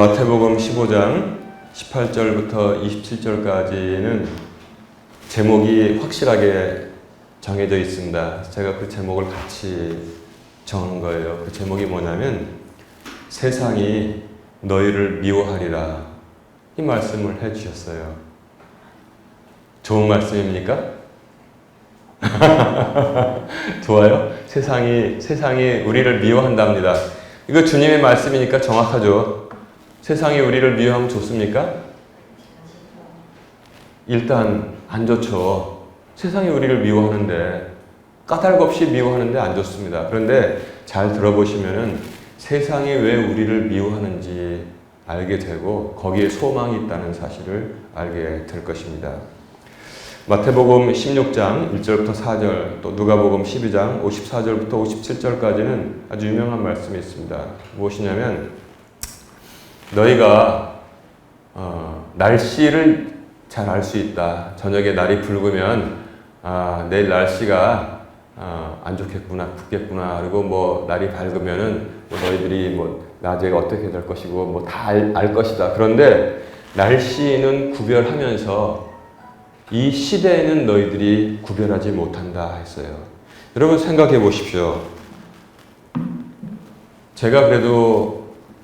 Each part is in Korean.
마태복음 15장 18절부터 27절까지는 제목이 확실하게 정해져 있습니다. 제가 그 제목을 같이 정한 거예요. 그 제목이 뭐냐면 세상이 너희를 미워하리라 이 말씀을 해 주셨어요. 좋은 말씀입니까? 좋아요? 세상이 세상이 우리를 미워한답니다. 이거 주님의 말씀이니까 정확하죠. 세상이 우리를 미워하면 좋습니까? 일단 안 좋죠. 세상이 우리를 미워하는데 까닭 없이 미워하는데 안 좋습니다. 그런데 잘 들어보시면은 세상이 왜 우리를 미워하는지 알게 되고 거기에 소망이 있다는 사실을 알게 될 것입니다. 마태복음 16장 1절부터 4절, 또 누가복음 12장 54절부터 57절까지는 아주 유명한 말씀이 있습니다. 무엇이냐면 너희가 어, 날씨를 잘 알 수 있다. 저녁에 날이 붉으면 아, 내일 날씨가 어, 안 좋겠구나, 붓겠구나. 그리고 뭐 날이 밝으면은 뭐 너희들이 뭐 낮에 어떻게 될 것이고 뭐다알 것이다. 그런데 날씨는 구별하면서 이 시대에는 너희들이 구별하지 못한다 했어요. 여러분 생각해 보십시오. 제가 그래도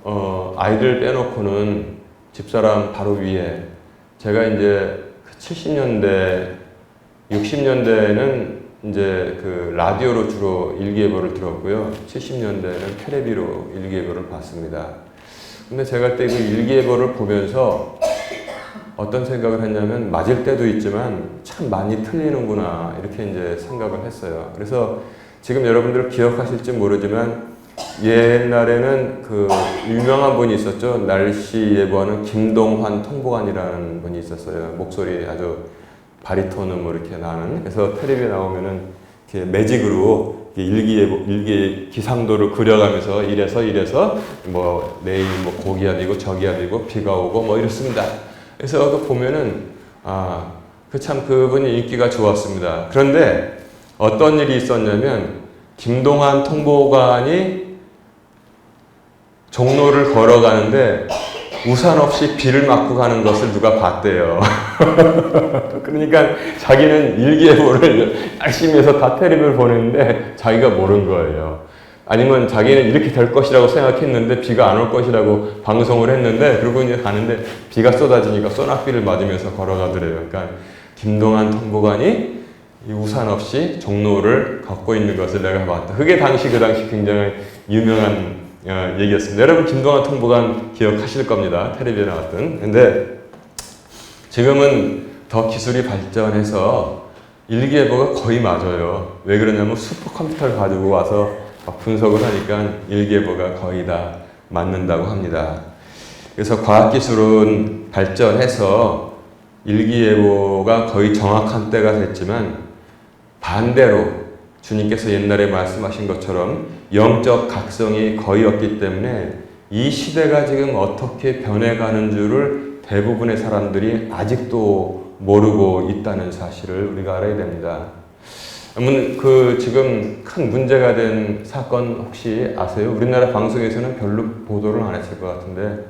어, 아이들 빼놓고는 집사람 바로 위에 제가 이제 70년대, 60년대에는 이제 그 라디오로 주로 일기예보를 들었고요. 70년대에는 테레비로 일기예보를 봤습니다. 근데 제가 그때 그 일기예보를 보면서 어떤 생각을 했냐면 맞을 때도 있지만 참 많이 틀리는구나 이렇게 이제 생각을 했어요. 그래서 지금 여러분들 기억하실지 모르지만 옛날에는 그 유명한 분이 있었죠. 날씨 예보하는 김동환 통보관이라는 분이 있었어요. 목소리 아주 바리톤음 뭐 이렇게 나는. 그래서 텔레비에 나오면은 이렇게 매직으로 일기 예보, 일기 기상도를 그려가면서 이래서 이래서 뭐 내일 뭐 고기압이고 저기압이고 비가 오고 뭐 이렇습니다. 그래서 그 보면은 아, 그 참 그분이 인기가 좋았습니다. 그런데 어떤 일이 있었냐면 김동환 통보관이 종로를 걸어가는데 우산 없이 비를 맞고 가는 것을 누가 봤대요. 그러니까 자기는 일기예보를 열심히 해서 다 텔레비를 보냈는데 자기가 모른 거예요. 아니면 자기는 이렇게 될 것이라고 생각했는데 비가 안 올 것이라고 방송을 했는데 그러고 이제 가는데 비가 쏟아지니까 소낙비를 맞으면서 걸어가더래요. 그러니까 김동환 통보관이 이 우산 없이 종로를 걷고 있는 것을 내가 봤다. 그게 당시 그 당시 굉장히 유명한 어, 얘기였습니다. 여러분 김동환 통보관 기억하실 겁니다. 텔레비에 나왔던. 근데 지금은 더 기술이 발전해서 일기예보가 거의 맞아요. 왜 그러냐면 슈퍼컴퓨터를 가지고 와서 막 분석을 하니까 일기예보가 거의 다 맞는다고 합니다. 그래서 과학기술은 발전해서 일기예보가 거의 정확한 때가 됐지만 반대로 주님께서 옛날에 말씀하신 것처럼 영적 각성이 거의 없기 때문에 이 시대가 지금 어떻게 변해가는 줄을 대부분의 사람들이 아직도 모르고 있다는 사실을 우리가 알아야 됩니다. 그 지금 큰 문제가 된 사건 혹시 아세요? 우리나라 방송에서는 별로 보도를 안 했을 것 같은데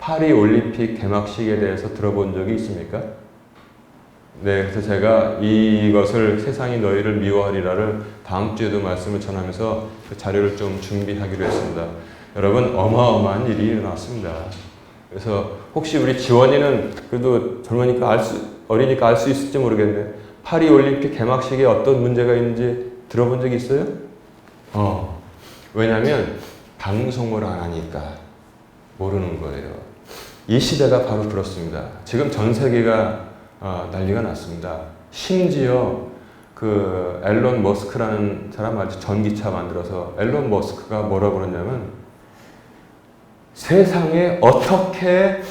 파리 올림픽 개막식에 대해서 들어본 적이 있습니까? 네, 그래서 제가 이것을 세상이 너희를 미워하리라를 다음 주에도 말씀을 전하면서 그 자료를 좀 준비하기로 했습니다. 여러분, 어마어마한 일이 일어났습니다. 그래서 혹시 우리 지원이는 그래도 젊으니까 알 수, 어리니까 알 수 있을지 모르겠는데 파리 올림픽 개막식에 어떤 문제가 있는지 들어본 적이 있어요? 어. 왜냐면 방송을 안 하니까 모르는 거예요. 이 시대가 바로 그렇습니다. 지금 전 세계가 어, 난리가 났습니다. 심지어 그 앨런 머스크라는 사람 알죠? 전기차 만들어서 앨런 머스크가 뭐라고 그러냐면 세상에 어떻게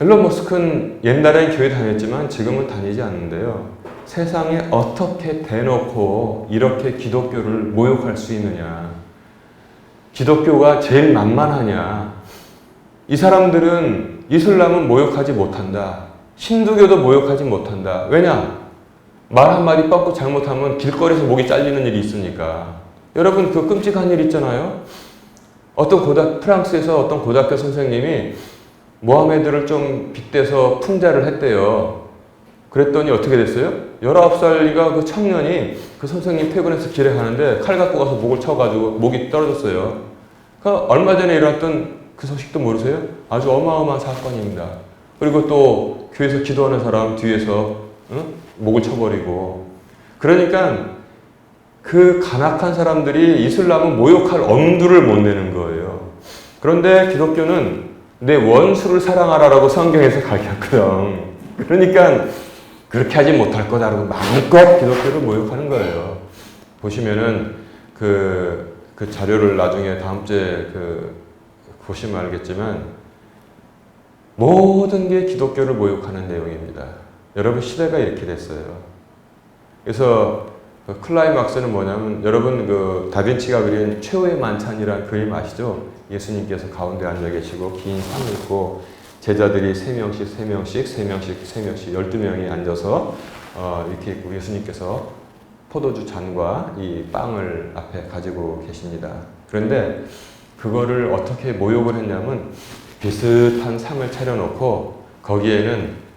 앨런 머스크는 옛날엔 교회 다녔지만 지금은 다니지 않는데요. 세상에 어떻게 대놓고 이렇게 기독교를 모욕할 수 있느냐. 기독교가 제일 만만하냐. 이 사람들은 이슬람은 모욕하지 못한다. 힌두교도 모욕하지 못한다. 왜냐? 말 한마디 뻗고 잘못하면 길거리에서 목이 잘리는 일이 있으니까. 여러분, 그 끔찍한 일 있잖아요? 어떤 고등 프랑스에서 어떤 고등학교 선생님이 모하메드를 좀 빗대서 풍자를 했대요. 그랬더니 어떻게 됐어요? 19살이가 그 청년이 그 선생님 퇴근해서 길에 가는데 칼 갖고 가서 목을 쳐가지고 목이 떨어졌어요. 그 얼마 전에 일어났던 그 소식도 모르세요? 아주 어마어마한 사건입니다. 그리고 또 교회에서 기도하는 사람 뒤에서 응? 목을 쳐버리고 그러니까 그 간악한 사람들이 이슬람은 모욕할 엄두를 못 내는 거예요. 그런데 기독교는 내 원수를 사랑하라라고 성경에서 가르쳤거든. 그러니까 그렇게 하지 못할 거다라고 마음껏 기독교를 모욕하는 거예요. 보시면은 그, 그 자료를 나중에 다음 주에 그 보시면 알겠지만 모든 게 기독교를 모욕하는 내용입니다. 여러분 시대가 이렇게 됐어요. 그래서 그 클라이막스는 뭐냐면 여러분 그 다빈치가 그린 최후의 만찬이라는 그림 아시죠? 예수님께서 가운데 앉아 계시고 긴 상을 있고 제자들이 세 명씩 세 명씩 세 명씩 세 명씩 열두 명이 앉아서 어, 이렇게 있고 예수님께서 포도주 잔과 이 빵을 앞에 가지고 계십니다. 그런데 그거를 어떻게 모욕을 했냐면 비슷한 상을 차려놓고 거기에는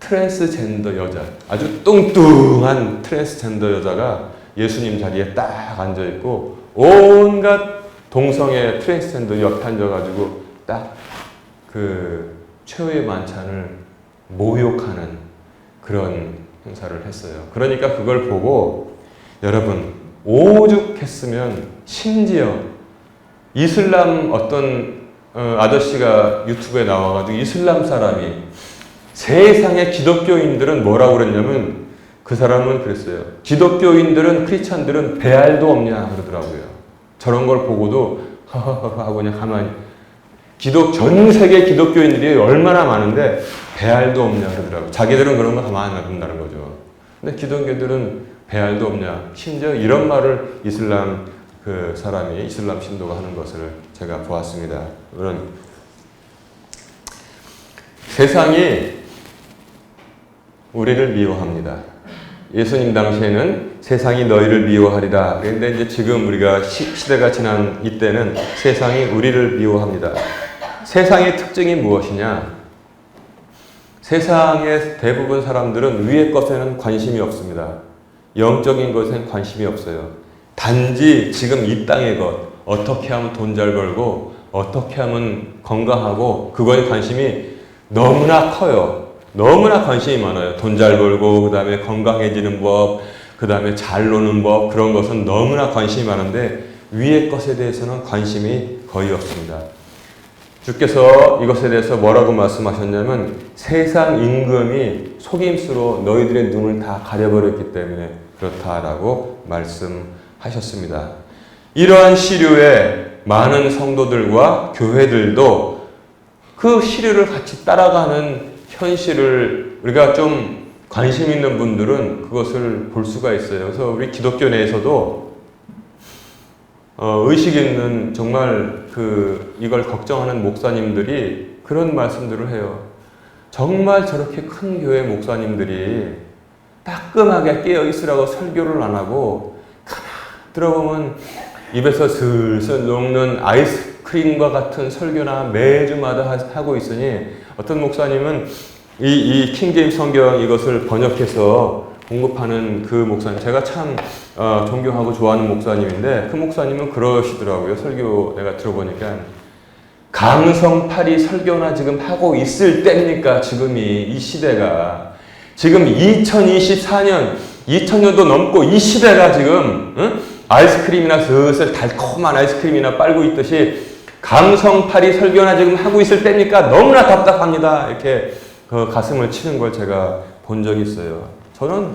트랜스젠더 여자, 아주 뚱뚱한 트랜스젠더 여자가 예수님 자리에 딱 앉아 있고 온갖 동성애 트랜스젠더 옆에 앉아가지고 딱 그 최후의 만찬을 모욕하는 그런 행사를 했어요. 그러니까 그걸 보고 여러분 오죽했으면 심지어 이슬람 어떤 어, 아저씨가 유튜브에 나와가지고 이슬람 사람이 세상의 기독교인들은 뭐라고 그랬냐면 그 사람은 그랬어요. 기독교인들은 크리스찬들은 배알도 없냐 그러더라고요. 저런 걸 보고도 허허허 하고 그냥 가만히 기독 전 세계 기독교인들이 얼마나 많은데 배알도 없냐 그러더라고요. 자기들은 그런 거 가만히 놔둔다는 거죠. 근데 기독교들은 배알도 없냐. 심지어 이런 말을 이슬람 그 사람이 이슬람 신도가 하는 것을 제가 보았습니다. 그런 세상이 우리를 미워합니다. 예수님 당시에는 세상이 너희를 미워하리라. 그런데 이제 지금 우리가 시, 대가 지난 이때는 세상이 우리를 미워합니다. 세상의 특징이 무엇이냐? 세상의 대부분 사람들은 위의 것에는 관심이 없습니다. 영적인 것에는 관심이 없어요. 단지 지금 이 땅의 것, 어떻게 하면 돈 잘 벌고, 어떻게 하면 건강하고, 그거에 관심이 너무나 커요. 너무나 관심이 많아요. 돈 잘 벌고, 그 다음에 건강해지는 법, 그 다음에 잘 노는 법, 그런 것은 너무나 관심이 많은데, 위의 것에 대해서는 관심이 거의 없습니다. 주께서 이것에 대해서 뭐라고 말씀하셨냐면, 세상 임금이 속임수로 너희들의 눈을 다 가려버렸기 때문에 그렇다라고 말씀 하셨습니다. 이러한 시류에 많은 성도들과 교회들도 그 시류를 같이 따라가는 현실을 우리가 좀 관심 있는 분들은 그것을 볼 수가 있어요. 그래서 우리 기독교 내에서도 어, 의식 있는 정말 그 이걸 걱정하는 목사님들이 그런 말씀들을 해요. 정말 저렇게 큰 교회 목사님들이 따끔하게 깨어 있으라고 설교를 안 하고 들어보면 입에서 슬슬 녹는 아이스크림과 같은 설교나 매주마다 하고 있으니 어떤 목사님은 이, 이 킹제임 성경 이것을 번역해서 공급하는 그 목사님, 제가 참 어, 존경하고 좋아하는 목사님인데 그 목사님은 그러시더라고요. 설교 내가 들어보니까 강성팔이 설교나 지금 하고 있을 때입니까? 지금이 이 시대가 지금 2024년 2000년도 넘고 이 시대가 지금 응? 아이스크림이나 슬슬 달콤한 아이스크림이나 빨고 있듯이 강성팔이 설교나 지금 하고 있을 때니까 너무나 답답합니다. 이렇게 그 가슴을 치는 걸 제가 본 적이 있어요. 저는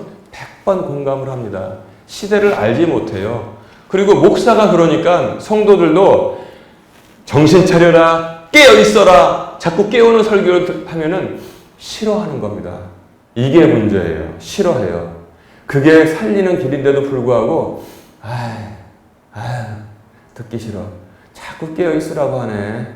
100번 공감을 합니다. 시대를 알지 못해요. 그리고 목사가 그러니까 성도들도 정신 차려라, 깨어 있어라, 자꾸 깨우는 설교를 하면은 싫어하는 겁니다. 이게 문제예요. 싫어해요. 그게 살리는 길인데도 불구하고, 아유, 듣기 싫어. 자꾸 깨어 있으라고 하네.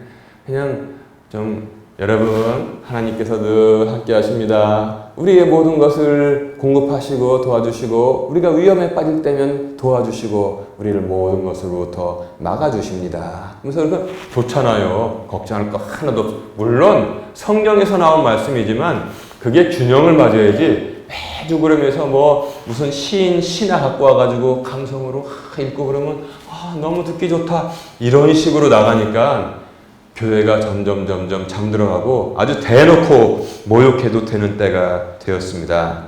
그냥 좀 여러분 하나님께서 늘 함께 하십니다. 우리의 모든 것을 공급하시고 도와주시고 우리가 위험에 빠질 때면 도와주시고 우리를 모든 것으로부터 막아주십니다. 그래서 그 좋잖아요. 걱정할 거 하나도 없. 물론 성경에서 나온 말씀이지만 그게 균형을 맞아야지 매주 그러면서 뭐 무슨 시인 시나 갖고 와가지고 감성으로 하, 읽고 그러면 아, 너무 듣기 좋다 이런 식으로 나가니까 교회가 점점 점점 잠들어가고 아주 대놓고 모욕해도 되는 때가 되었습니다.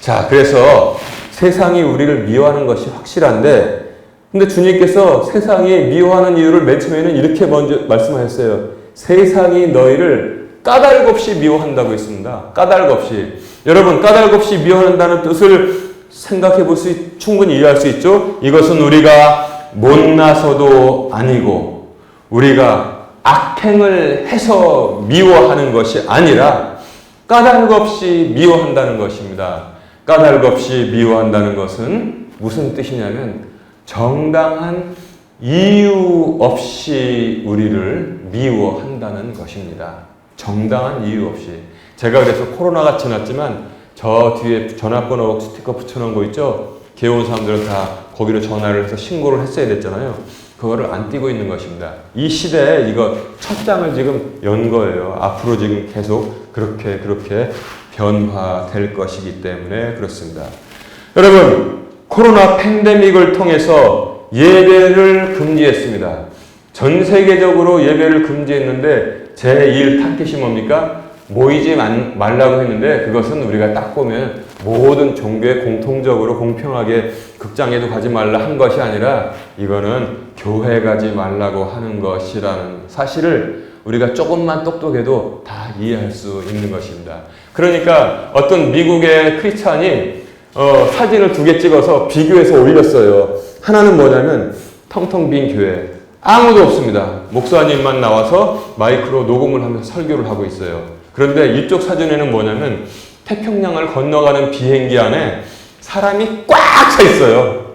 자, 그래서 세상이 우리를 미워하는 것이 확실한데, 근데 주님께서 세상이 미워하는 이유를 맨 처음에는 이렇게 먼저 말씀하셨어요. 세상이 너희를 까닭 없이 미워한다고 했습니다. 까닭 없이. 여러분, 까닭 없이 미워한다는 뜻을 생각해 볼 수, 충분히 이해할 수 있죠? 이것은 우리가 못나서도 아니고, 우리가 악행을 해서 미워하는 것이 아니라 까닭 없이 미워한다는 것입니다. 까닭 없이 미워한다는 것은 무슨 뜻이냐면 정당한 이유 없이 우리를 미워한다는 것입니다. 정당한 이유 없이. 제가 그래서 코로나가 지났지만 저 뒤에 전화번호 스티커 붙여놓은 거 있죠? 개온 사람들은 다 거기로 전화를 해서 신고를 했어야 됐잖아요. 그거를 안 띄고 있는 것입니다. 이 시대에 이거 첫 장을 지금 연 거예요. 앞으로 지금 계속 그렇게 그렇게 변화될 것이기 때문에 그렇습니다. 여러분, 코로나 팬데믹을 통해서 예배를 금지했습니다. 전 세계적으로 예배를 금지했는데 제1 타켓이 뭡니까? 모이지 말라고 했는데 그것은 우리가 딱 보면 모든 종교에 공통적으로 공평하게 극장에도 가지 말라 한 것이 아니라 이거는 교회 가지 말라고 하는 것이라는 사실을 우리가 조금만 똑똑해도 다 이해할 수 있는 것입니다. 그러니까 어떤 미국의 크리스찬이 어, 사진을 두 개 찍어서 비교해서 올렸어요. 하나는 뭐냐면 텅텅 빈 교회. 아무도 없습니다. 목사님만 나와서 마이크로 녹음을 하면서 설교를 하고 있어요. 그런데 이쪽 사진에는 뭐냐면 태평양을 건너가는 비행기 안에 사람이 꽉 차 있어요.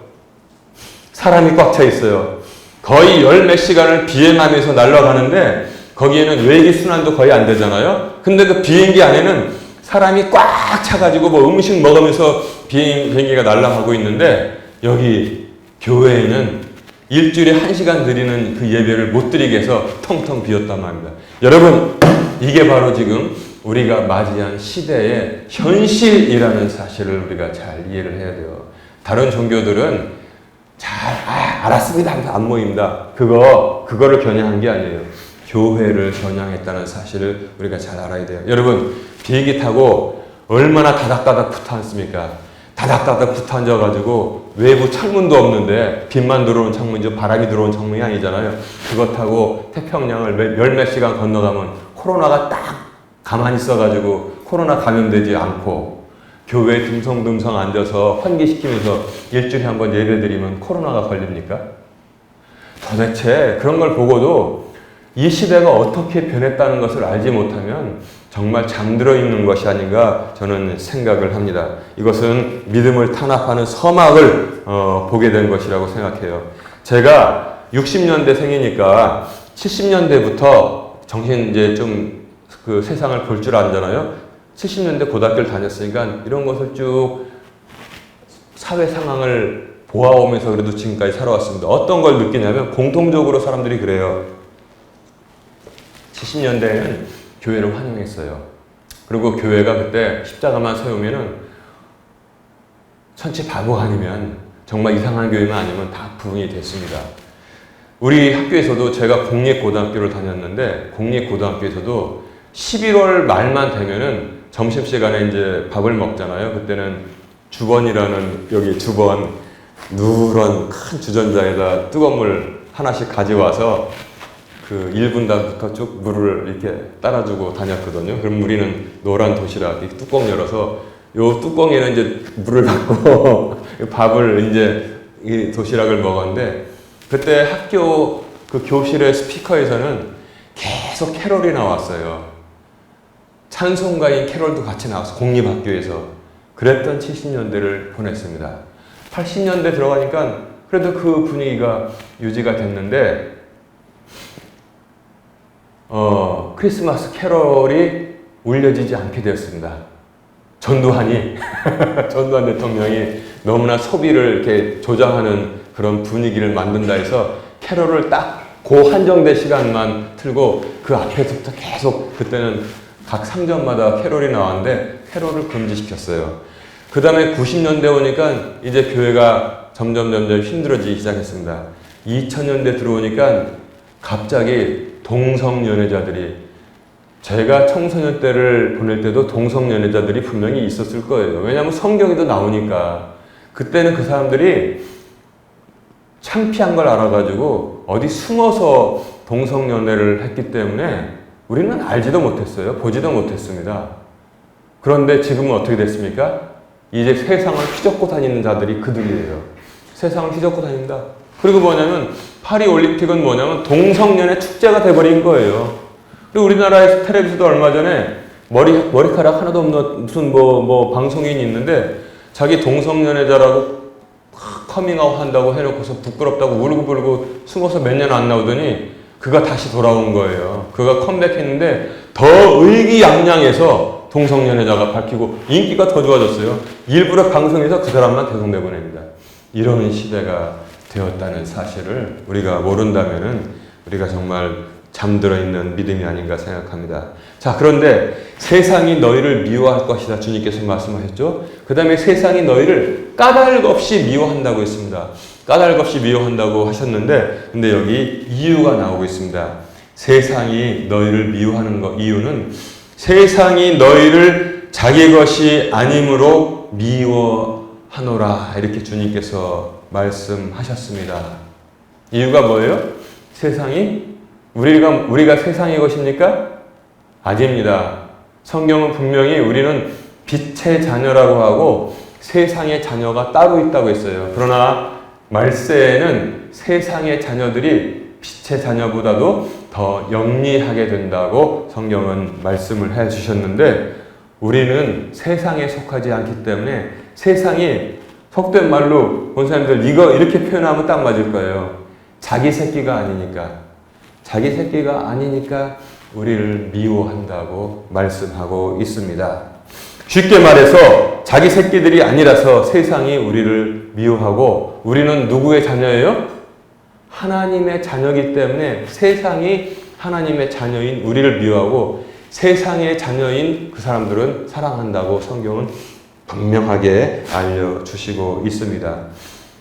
사람이 꽉 차 있어요. 거의 열 몇 시간을 비행하면서 날아가는데 거기에는 외기 순환도 거의 안 되잖아요. 근데 그 비행기 안에는 사람이 꽉 차가지고 뭐 음식 먹으면서 비행, 비행기가 날아가고 있는데 여기 교회에는 일주일에 한 시간 드리는 그 예배를 못 드리게 해서 텅텅 비었단 말입니다. 여러분, 이게 바로 지금 우리가 맞이한 시대의 현실이라는 사실을 우리가 잘 이해를 해야 돼요. 다른 종교들은 잘, 아, 알았습니다. 안 모입니다. 그거, 그거를 겨냥한 게 아니에요. 교회를 겨냥했다는 사실을 우리가 잘 알아야 돼요. 여러분, 비행기 타고 얼마나 다닥다닥 붙어 앉습니까? 다닥다닥 붙어 앉아가지고 외부 창문도 없는데 빛만 들어오는 창문이죠. 바람이 들어오는 창문이 아니잖아요. 그것 타고 태평양을 열 몇 시간 건너가면 코로나가 딱 가만히 있어가지고 코로나 감염되지 않고 교회에 듬성듬성 앉아서 환기시키면서 일주일에 한 번 예배드리면 코로나가 걸립니까? 도대체 그런 걸 보고도 이 시대가 어떻게 변했다는 것을 알지 못하면 정말 잠들어 있는 것이 아닌가 저는 생각을 합니다. 이것은 믿음을 탄압하는 서막을 어, 보게 된 것이라고 생각해요. 제가 60년대 생이니까 70년대부터 정신 이제 좀 그 세상을 볼 줄 알잖아요. 70년대 고등학교를 다녔으니까 이런 것을 쭉 사회 상황을 보아오면서 그래도 지금까지 살아왔습니다. 어떤 걸 느끼냐면 공통적으로 사람들이 그래요. 70년대에는 교회를 환영했어요. 그리고 교회가 그때 십자가만 세우면은 천체 바보가 아니면 정말 이상한 교회만 아니면 다 부흥이 됐습니다. 우리 학교에서도 제가 공립고등학교를 다녔는데 공립고등학교에서도 11월 말만 되면은 점심시간에 이제 밥을 먹잖아요. 그때는 주번이라는 여기 주번 누런 큰 주전자에다 뜨거운 물 하나씩 가져와서 그 1분단부터 쭉 물을 이렇게 따라주고 다녔거든요. 그럼 우리는 노란 도시락 이 뚜껑 열어서 요 뚜껑에는 이제 물을 받고 밥을 이제 이 도시락을 먹었는데 그때 학교 그 교실의 스피커에서는 계속 캐롤이 나왔어요. 찬송가인 캐롤도 같이 나와서 공립학교에서 그랬던 70년대를 보냈습니다. 80년대 들어가니까 그래도 그 분위기가 유지가 됐는데 어, 크리스마스 캐롤이 울려지지 않게 되었습니다. 전두환이 전두환 대통령이 너무나 소비를 이렇게 조장하는 그런 분위기를 만든다 해서 캐롤을 딱그 한정된 시간만 틀고 그 앞에서부터 계속 그때는 각 상점마다 캐롤이 나왔는데 캐롤을 금지시켰어요. 그 다음에 90년대 오니까 이제 교회가 점점 점점 힘들어지기 시작했습니다. 2000년대 들어오니까 갑자기 동성 연애자들이 제가 청소년 때를 보낼 때도 동성 연애자들이 분명히 있었을 거예요. 왜냐하면 성경에도 나오니까 그때는 그 사람들이 창피한 걸 알아가지고 어디 숨어서 동성 연애를 했기 때문에 우리는 알지도 못했어요. 보지도 못했습니다. 그런데 지금은 어떻게 됐습니까? 이제 세상을 휘젓고 다니는 자들이 그들이에요. 세상을 휘젓고 다닌다. 그리고 뭐냐면 파리 올림픽은 뭐냐면 동성연애 축제가 돼버린 거예요. 그리고 우리나라에서 텔레비전도 얼마 전에 머리 머리카락 하나도 없는 무슨 뭐뭐 방송인이 있는데 자기 동성연애자라고 커밍아웃 한다고 해놓고서 부끄럽다고 울고불고 숨어서 몇 년 안 나오더니 그가 다시 돌아온 거예요. 그가 컴백했는데 더 의기양양해서 동성연애자가 밝히고 인기가 더 좋아졌어요. 일부러 방송에서 그 사람만 계속 내보냅니다. 이런 시대가 되었다는 사실을 우리가 모른다면은 우리가 정말 잠들어 있는 믿음이 아닌가 생각합니다. 자, 그런데 세상이 너희를 미워할 것이다. 주님께서 말씀하셨죠? 그 다음에 세상이 너희를 까닭 없이 미워한다고 했습니다. 까닭 없이 미워한다고 하셨는데, 근데 여기 이유가 나오고 있습니다. 세상이 너희를 미워하는 것, 이유는 세상이 너희를 자기 것이 아님으로 미워하노라. 이렇게 주님께서 말씀하셨습니다. 이유가 뭐예요? 세상이 우리가 우리가 세상의 것입니까? 아닙니다. 성경은 분명히 우리는 빛의 자녀라고 하고 세상의 자녀가 따로 있다고 했어요. 그러나 말세에는 세상의 자녀들이 빛의 자녀보다도 더 영리하게 된다고 성경은 말씀을 해 주셨는데 우리는 세상에 속하지 않기 때문에 세상이 속된 말로 본사님들 이거 이렇게 표현하면 딱 맞을 거예요. 자기 새끼가 아니니까. 자기 새끼가 아니니까 우리를 미워한다고 말씀하고 있습니다. 쉽게 말해서 자기 새끼들이 아니라서 세상이 우리를 미워하고 우리는 누구의 자녀예요? 하나님의 자녀이기 때문에 세상이 하나님의 자녀인 우리를 미워하고 세상의 자녀인 그 사람들은 사랑한다고 성경은 분명하게 알려주시고 있습니다.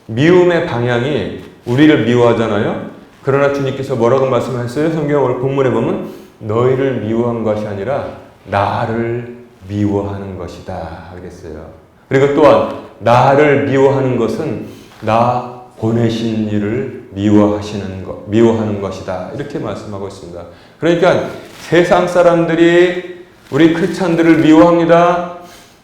미움의 방향이 우리를 미워하잖아요. 그러나 주님께서 뭐라고 말씀하셨어요? 성경 오늘 본문에 보면 너희를 미워한 것이 아니라 나를 미워하는 것이다 그랬어요. 그리고 또한 나를 미워하는 것은 나 보내신 이를 미워하시는 것, 미워하는 것이다. 이렇게 말씀하고 있습니다. 그러니까 세상 사람들이 우리 크리스찬들을 미워합니다.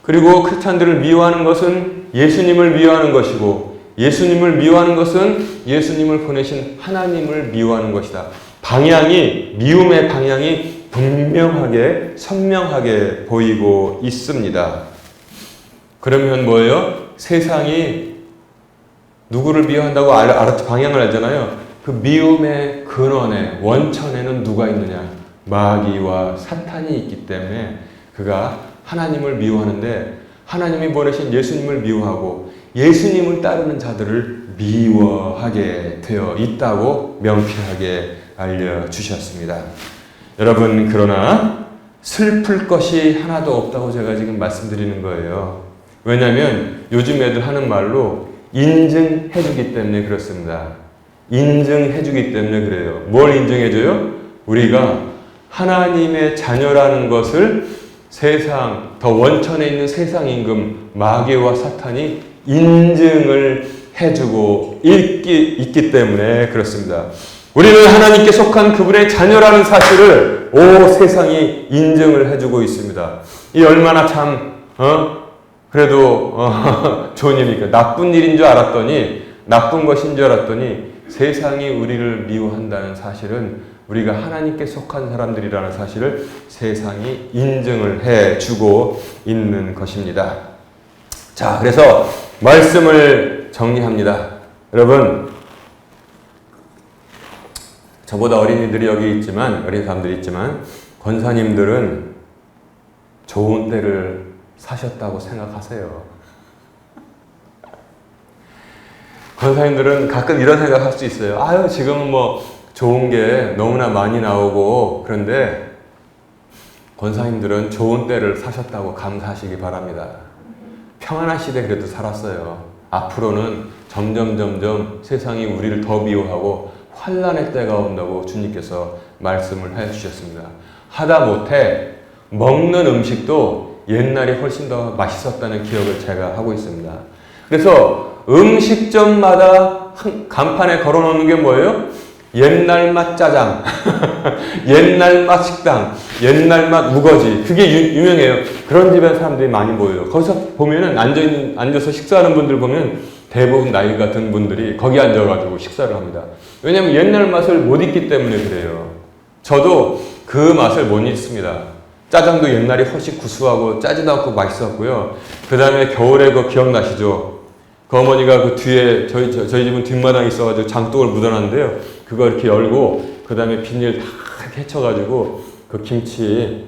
그리고 크리스찬들을 미워하는 것은 예수님을 미워하는 것이고 예수님을 미워하는 것은 예수님을 보내신 하나님을 미워하는 것이다. 방향이 미움의 방향이 분명하게 선명하게 보이고 있습니다. 그러면 뭐예요? 세상이 누구를 미워한다고 알, 알, 방향을 알잖아요. 그 미움의 근원에 원천에는 누가 있느냐? 마귀와 사탄이 있기 때문에 그가 하나님을 미워하는데 하나님이 보내신 예수님을 미워하고 예수님을 따르는 자들을 미워하게 되어 있다고 명쾌하게 알려주셨습니다. 여러분, 그러나 슬플 것이 하나도 없다고 제가 지금 말씀드리는 거예요. 왜냐하면 요즘 애들 하는 말로 인증해주기 때문에 그렇습니다. 인증해주기 때문에 그래요. 뭘 인증해줘요? 우리가 하나님의 자녀라는 것을 세상, 더 원천에 있는 세상 임금, 마귀와 사탄이 인증을 해주고 있기, 있기 때문에 그렇습니다. 우리는 하나님께 속한 그분의 자녀라는 사실을 오 세상이 인증을 해주고 있습니다. 이 얼마나 참, 어? 그래도, 어, 좋은 일입니까? 나쁜 일인 줄 알았더니, 나쁜 것인 줄 알았더니, 세상이 우리를 미워한다는 사실은 우리가 하나님께 속한 사람들이라는 사실을 세상이 인증을 해 주고 있는 것입니다. 자, 그래서 말씀을 정리합니다. 여러분, 저보다 어린이들이 여기 있지만, 어린 사람들이 있지만, 권사님들은 좋은 때를 사셨다고 생각하세요. 권사님들은 가끔 이런 생각할 수 있어요. 아유, 지금은 뭐 좋은 게 너무나 많이 나오고 그런데 권사님들은 좋은 때를 사셨다고 감사하시기 바랍니다. 평안한 시대 그래도 살았어요. 앞으로는 점점 점점 세상이 우리를 더 미워하고 환란의 때가 온다고 주님께서 말씀을 해 주셨습니다. 하다 못해 먹는 음식도 옛날이 훨씬 더 맛있었다는 기억을 제가 하고 있습니다. 그래서 음식점마다 한 간판에 걸어 놓는 게 뭐예요? 옛날 맛 짜장, 옛날 맛 식당, 옛날 맛 우거지. 그게 유, 유명해요. 그런 집에 사람들이 많이 모여요. 거기서 보면은 앉아 있는, 앉아서 식사하는 분들 보면 대부분 나이 같은 분들이 거기 앉아가지고 식사를 합니다. 왜냐면 옛날 맛을 못 잊기 때문에 그래요. 저도 그 맛을 못 잊습니다. 짜장도 옛날이 훨씬 구수하고 짜지도 않고 맛있었고요. 그 다음에 겨울에 그 기억나시죠? 그 어머니가 그 뒤에 저희 저, 저희 집은 뒷마당에 있어가지고 장독을 묻어놨는데요. 그거 이렇게 열고 그 다음에 비닐 다 헤쳐가지고 그 김치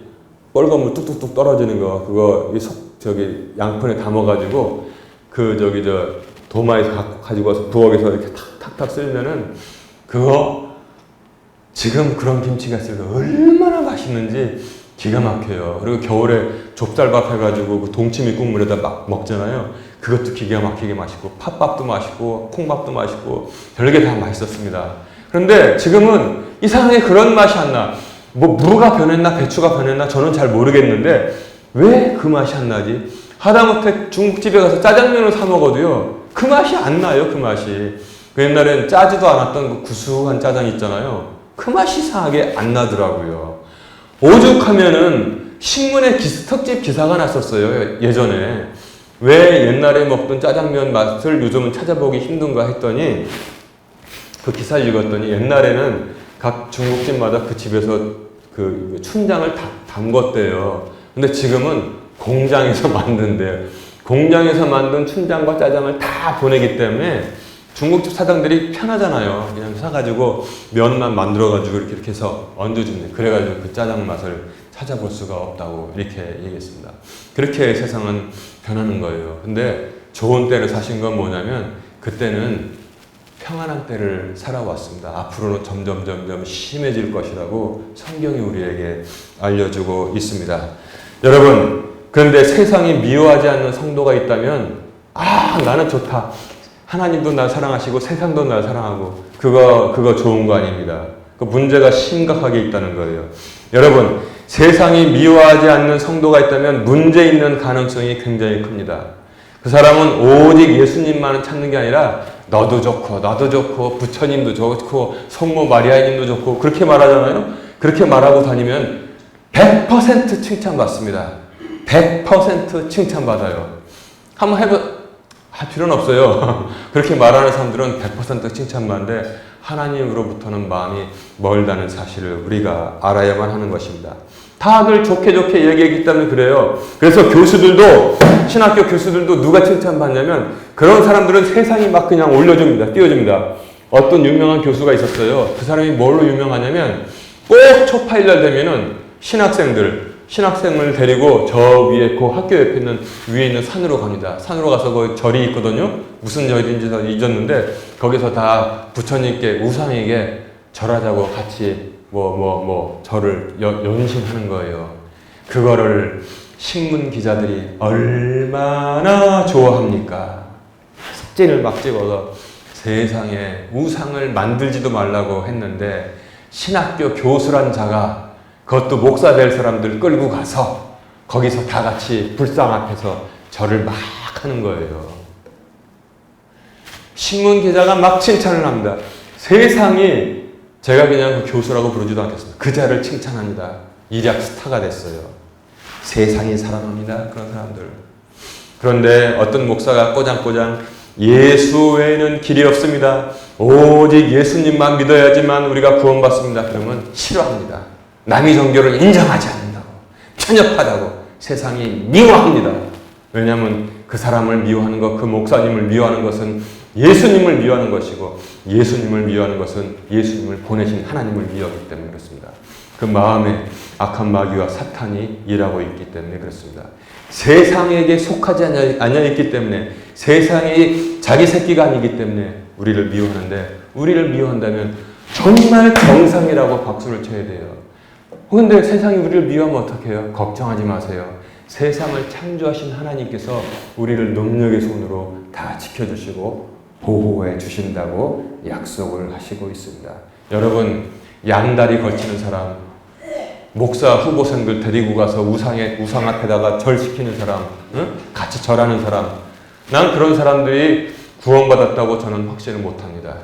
뻘건 물 뚝뚝뚝 떨어지는 거 그거 이 속, 저기 양푼에 담아가지고 그 저기 저 도마에서 갖고 가지고 와서 부엌에서 이렇게 탁탁탁 쓸면은 그거 지금 그런 김치가 때 얼마나 맛있는지 기가 막혀요. 그리고 겨울에 좁쌀밥 해가지고 그 동치미 국물에다 막 먹잖아요. 그것도 기가 막히게 맛있고 팥밥도 맛있고 콩밥도 맛있고 별게 다 맛있었습니다. 그런데 지금은 이상하게 그런 맛이 안 나. 뭐 무가 변했나 배추가 변했나 저는 잘 모르겠는데 왜 그 맛이 안 나지? 하다못해 중국집에 가서 짜장면을 사 먹어도요 그 맛이 안 나요 그 맛이. 그 옛날엔 짜지도 않았던 그 구수한 짜장 있잖아요. 그 맛이 이상하게 안 나더라고요. 오죽하면은 신문에 기스, 특집 기사가 났었어요 예전에. 왜 옛날에 먹던 짜장면 맛을 요즘은 찾아보기 힘든가 했더니 그 기사를 읽었더니 옛날에는 각 중국집마다 그 집에서 그 춘장을 다 담궜대요. 근데 지금은 공장에서 만든대요. 공장에서 만든 춘장과 짜장을 다 보내기 때문에 중국집 사장들이 편하잖아요. 그냥 사가지고 면만 만들어가지고 이렇게, 이렇게 해서 얹어주는. 그래가지고 그 짜장 맛을 찾아볼 수가 없다고 이렇게 얘기했습니다. 그렇게 세상은 변하는 거예요. 근데 좋은 때를 사신 건 뭐냐면 그때는 평안한 때를 살아왔습니다. 앞으로는 점점 점점 심해질 것이라고 성경이 우리에게 알려주고 있습니다. 여러분, 그런데 세상이 미워하지 않는 성도가 있다면 아 나는 좋다. 하나님도 날 사랑하시고 세상도 날 사랑하고 그거 그거 좋은 거 아닙니다. 그 문제가 심각하게 있다는 거예요. 여러분, 세상이 미워하지 않는 성도가 있다면 문제 있는 가능성이 굉장히 큽니다. 그 사람은 오직 예수님만을 찾는 게 아니라 너도 좋고 나도 좋고 부처님도 좋고 성모 마리아님도 좋고 그렇게 말하잖아요. 그렇게 말하고 다니면 100% 칭찬받습니다. 100% 칭찬받아요. 한번 해보 할 필요는 없어요. 그렇게 말하는 사람들은 100% 칭찬받는데 하나님으로부터는 마음이 멀다는 사실을 우리가 알아야만 하는 것입니다. 다들 좋게 좋게 얘기하기 때문에 그래요. 그래서 교수들도 신학교 교수들도 누가 칭찬받냐면 그런 사람들은 세상이 막 그냥 올려줍니다. 띄워줍니다. 어떤 유명한 교수가 있었어요. 그 사람이 뭘로 유명하냐면 꼭 초파일날 되면은 신학생들 신학생을 데리고 저 위에 그 학교 옆에 있는 위에 있는 산으로 갑니다. 산으로 가서 그 절이 있거든요. 무슨 절인지 잊었는데 거기서 다 부처님께 우상에게 절하자고 같이 뭐 뭐뭐 절을 연, 연신하는 거예요. 그거를 신문 기자들이 얼마나 좋아합니까? 삭진을 막 찍어서 세상에 우상을 만들지도 말라고 했는데 신학교 교수란 자가 그것도 목사 될 사람들 끌고 가서 거기서 다 같이 불상 앞에서 절을 막 하는 거예요. 신문 기자가 막 칭찬을 합니다. 세상이 제가 그냥 그 교수라고 부르지도 않겠습니다. 그 자를 칭찬합니다. 일약 스타가 됐어요. 세상이 사랑합니다. 그런 사람들. 그런데 어떤 목사가 꼬장꼬장 예수 외에는 길이 없습니다. 오직 예수님만 믿어야지만 우리가 구원받습니다. 그러면 싫어합니다. 남의 종교를 인정하지 않는다고. 편협하다고. 세상이 미워합니다. 왜냐하면 그 사람을 미워하는 것, 그 목사님을 미워하는 것은 예수님을 미워하는 것이고 예수님을 미워하는 것은 예수님을 보내신 하나님을 미워하기 때문에 그렇습니다. 그 마음에 악한 마귀와 사탄이 일하고 있기 때문에 그렇습니다. 세상에게 속하지 않아, 있기 때문에 세상이 자기 새끼가 아니기 때문에 우리를 미워하는데 우리를 미워한다면 정말 정상이라고 박수를 쳐야 돼요. 근데 세상이 우리를 미워하면 어떡해요? 걱정하지 마세요. 세상을 창조하신 하나님께서 우리를 능력의 손으로 다 지켜주시고 보호해 주신다고 약속을 하시고 있습니다. 여러분, 양다리 걸치는 사람, 목사 후보생들 데리고 가서 우상에, 우상 앞에다가 절시키는 사람, 응? 같이 절하는 사람, 난 그런 사람들이 구원받았다고 저는 확신을 못합니다.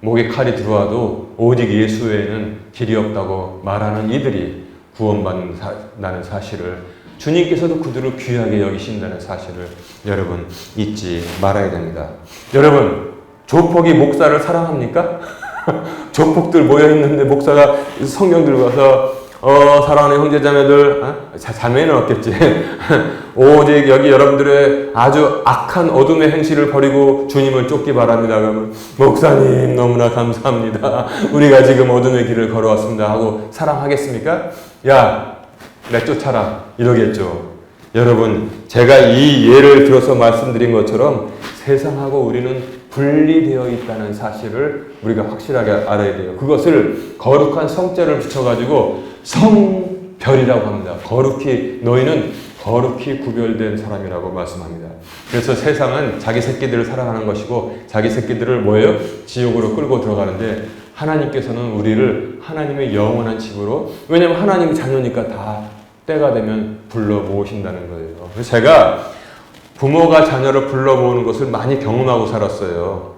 목에 칼이 들어와도 오직 예수 외에는 길이 없다고 말하는 이들이 구원받는다는 사실을 주님께서도 그들을 귀하게 여기신다는 사실을 여러분 잊지 말아야 됩니다. 여러분 조폭이 목사를 사랑합니까? 조폭들 모여 있는데 목사가 성경 들고 와서 어 사랑하는 형제자매들 어? 자, 자매는 없겠지 오직 여기 여러분들의 아주 악한 어둠의 행실을 버리고 주님을 쫓기 바랍니다 그러면 목사님 너무나 감사합니다 우리가 지금 어둠의 길을 걸어왔습니다 하고 사랑하겠습니까? 야 내쫓아라 이러겠죠 여러분 제가 이 예를 들어서 말씀드린 것처럼 세상하고 우리는 분리되어 있다는 사실을 우리가 확실하게 알아야 돼요. 그것을 거룩한 성자를 붙여가지고 성별이라고 합니다. 거룩히 너희는 거룩히 구별된 사람이라고 말씀합니다. 그래서 세상은 자기 새끼들을 사랑하는 것이고 자기 새끼들을 뭐예요? 지옥으로 끌고 들어가는데 하나님께서는 우리를 하나님의 영원한 집으로 왜냐하면 하나님 자녀니까 다 때가 되면 불러 모으신다는 거예요. 그래서 제가 부모가 자녀를 불러 모으는 것을 많이 경험하고 살았어요.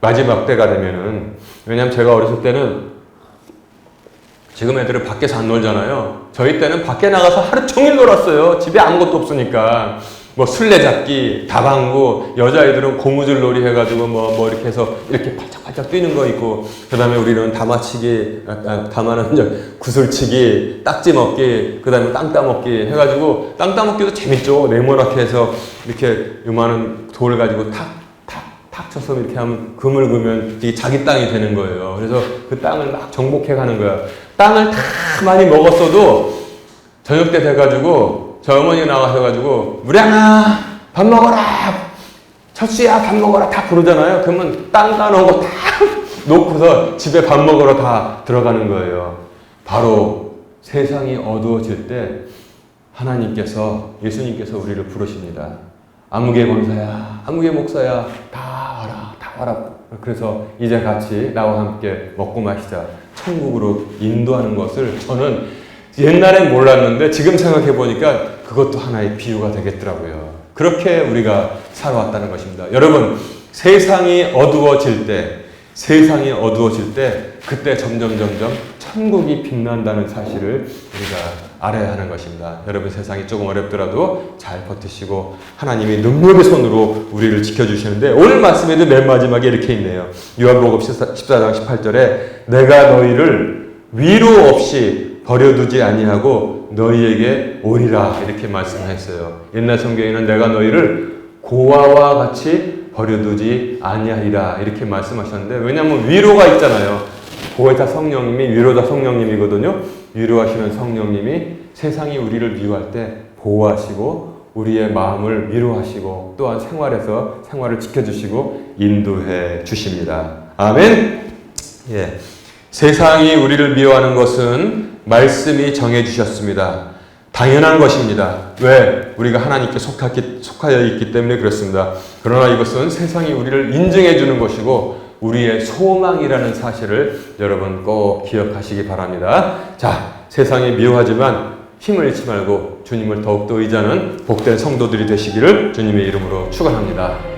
마지막 때가 되면은 왜냐하면 제가 어렸을 때는 지금 애들은 밖에서 안 놀잖아요. 저희 때는 밖에 나가서 하루 종일 놀았어요. 집에 아무것도 없으니까. 뭐 술래잡기, 다방구, 여자애들은 고무줄 놀이 해가지고 뭐, 뭐 이렇게 해서 이렇게 팔짝팔짝 뛰는 거 있고, 그 다음에 우리는 다마치기, 아, 아, 다마는 이제 구슬치기, 딱지 먹기, 그 다음에 땅 따먹기 해가지고, 땅 따먹기도 재밌죠. 네모나게 해서 이렇게 요만한 돌 가지고 탁, 탁, 탁 쳐서 이렇게 하면 금을 그면 자기 땅이 되는 거예요. 그래서 그 땅을 막 정복해 가는 거야. 땅을 다 많이 먹었어도 저녁 때 돼가지고 저 어머니가 나와셔가지고 무량아 밥 먹어라 철수야 밥 먹어라 다 부르잖아요. 그러면 땅 따놓은 거 다 놓고서 집에 밥 먹으러 다 들어가는 거예요. 바로 세상이 어두워질 때 하나님께서 예수님께서 우리를 부르십니다. 아무개 권사야, 아무개 목사야, 다 와라, 다 와라. 그래서 이제 같이 나와 함께 먹고 마시자. 천국으로 인도하는 것을 저는 옛날엔 몰랐는데 지금 생각해 보니까 그것도 하나의 비유가 되겠더라고요. 그렇게 우리가 살아왔다는 것입니다. 여러분, 세상이 어두워질 때, 세상이 어두워질 때, 그때 점점 점점 천국이 빛난다는 사실을 우리가 알아야 하는 것입니다. 여러분 세상이 조금 어렵더라도 잘 버티시고 하나님이 능력의 손으로 우리를 지켜주시는데 오늘 말씀에도 맨 마지막에 이렇게 있네요. 요한복음 14장 18절에 내가 너희를 위로 없이 버려두지 아니하고 너희에게 오리라 이렇게 말씀했어요. 옛날 성경에는 내가 너희를 고아와 같이 버려두지 아니하리라 이렇게 말씀하셨는데 왜냐하면 위로가 있잖아요. 고해자 성령님이 위로자 성령님이거든요. 위로하시는 성령님이 세상이 우리를 미워할 때 보호하시고 우리의 마음을 위로하시고 또한 생활에서 생활을 지켜주시고 인도해 주십니다. 아멘. 예. 세상이 우리를 미워하는 것은 말씀이 정해 주셨습니다. 당연한 것입니다. 왜? 우리가 하나님께 속하기, 속하여 있기 때문에 그렇습니다. 그러나 이것은 세상이 우리를 인정해 주는 것이고 우리의 소망이라는 사실을 여러분 꼭 기억하시기 바랍니다. 자, 세상이 미워하지만 힘을 잃지 말고 주님을 더욱더 의지하는 복된 성도들이 되시기를 주님의 이름으로 축원합니다.